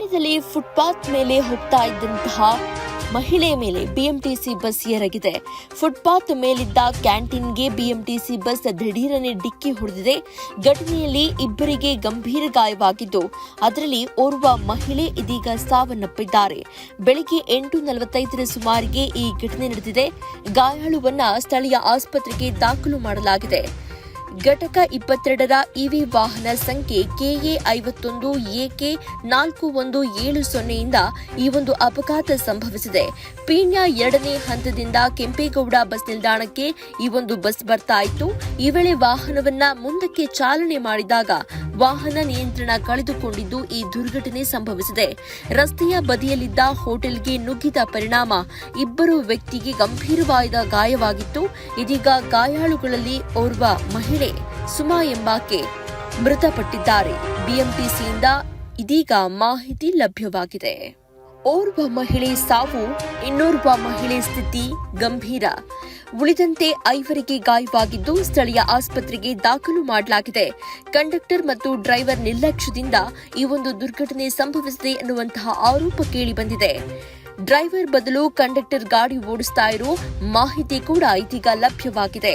ಮಂಡ್ಯದಲ್ಲಿ ಫುಟ್ಪಾತ್ ಮೇಲೆ ಹೋಗ್ತಾ ಇದ್ದಂತಹ ಮಹಿಳೆ ಮೇಲೆ ಬಿಎಂಟಿಸಿ ಬಸ್ ಎರಗಿದೆ. ಫುಟ್ಪಾತ್ ಮೇಲಿದ್ದ ಕ್ಯಾಂಟೀನ್ಗೆ ಬಿಎಂಟಿಸಿ ಬಸ್ ದಿಢೀರನೆ ಡಿಕ್ಕಿ ಹೊಡೆದಿದೆ. ಘಟನೆಯಲ್ಲಿ ಇಬ್ಬರಿಗೆ ಗಂಭೀರ ಗಾಯವಾಗಿದ್ದು, ಅದರಲ್ಲಿ ಓರ್ವ ಮಹಿಳೆ ಇದೀಗ ಸಾವನ್ನಪ್ಪಿದ್ದಾರೆ. ಬೆಳಿಗ್ಗೆ ಎಂಟು ನಲವತ್ತೈದರ ಸುಮಾರಿಗೆ ಈ ಘಟನೆ ನಡೆದಿದೆ. ಗಾಯಾಳುವನ್ನ ಸ್ಥಳೀಯ ಆಸ್ಪತ್ರೆಗೆ ದಾಖಲು ಮಾಡಲಾಗಿದೆ. ಘಟಕ ಇಪ್ಪತ್ತೆರಡರ ಇವಿ ವಾಹನ ಸಂಖ್ಯೆ ಕೆಎ ಐವತ್ತೊಂದು, ಎಕೆ ನಾಲ್ಕು ಒಂದು, ಏಳು ಸೊನ್ನೆಯಿಂದ ಈ ಒಂದು ಅಪಘಾತ ಸಂಭವಿಸಿದೆ. ಪೀಣ್ಯ ಎರಡನೇ ಹಂತದಿಂದ ಕೆಂಪೇಗೌಡ ಬಸ್ ನಿಲ್ದಾಣಕ್ಕೆ ಈ ಒಂದು ಬಸ್ ಬರ್ತಾ ಇತ್ತು. ಈ ವೇಳೆ ವಾಹನವನ್ನ ಮುಂದಕ್ಕೆ ಚಾಲನೆ ಮಾಡಿದಾಗ ವಾಹನ ನಿಯಂತ್ರಣ ಕಳೆದುಕೊಂಡಿದ್ದು ಈ ದುರ್ಘಟನೆ ಸಂಭವಿಸಿದೆ. ರಸ್ತೆಯ ಬದಿಯಲ್ಲಿದ್ದ ಹೋಟೆಲ್ಗೆ ನುಗ್ಗಿದ ಪರಿಣಾಮ ಇಬ್ಬರು ವ್ಯಕ್ತಿಗೆ ಗಂಭೀರವಾದ ಗಾಯವಾಗಿತ್ತು. ಇದೀಗ ಗಾಯಾಳುಗಳಲ್ಲಿ ಓರ್ವ ಮಹಿಳೆ ಸುಮಾ ಎಂಬಾಕೆ ಮೃತಪಟ್ಟಿದ್ದಾರೆ. ಬಿಎಂಟಿಸಿಯಿಂದ ಇದೀಗ ಮಾಹಿತಿ ಲಭ್ಯವಾಗಿದೆ. ಓರ್ವ ಮಹಿಳೆ ಸಾವು, ಇನ್ನೋರ್ವ ಮಹಿಳೆ ಸ್ಥಿತಿ ಗಂಭೀರ. ಉಳಿದಂತೆ ಐವರಿಗೆ ಗಾಯವಾಗಿದ್ದು ಸ್ಥಳೀಯ ಆಸ್ಪತ್ರೆಗೆ ದಾಖಲು ಮಾಡಲಾಗಿದೆ ಕಂಡಕ್ಟರ್ ಮತ್ತು ಡ್ರೈವರ್ ನಿರ್ಲಕ್ಷ್ಯದಿಂದ ಈ ಒಂದು ದುರ್ಘಟನೆ ಸಂಭವಿಸಿದೆ ಎನ್ನುವಂತಹ ಆರೋಪ ಕೇಳಿಬಂದಿದೆ ಡ್ರೈವರ್ ಬದಲು ಕಂಡಕ್ಟರ್ ಗಾಡಿ ಓಡಿಸ್ತಾ ಇರೋ ಮಾಹಿತಿ ಕೂಡ ಇದೀಗ ಲಭ್ಯವಾಗಿದೆ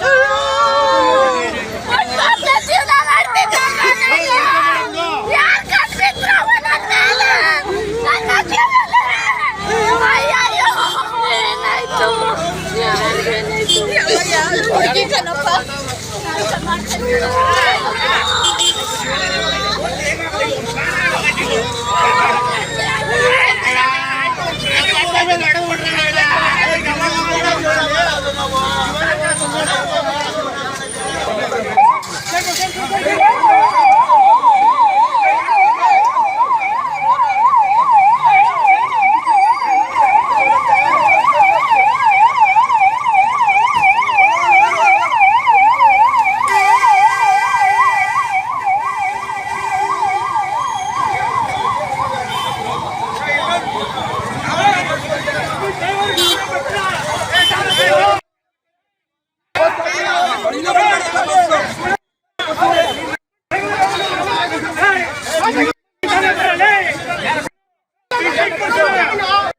아, nữa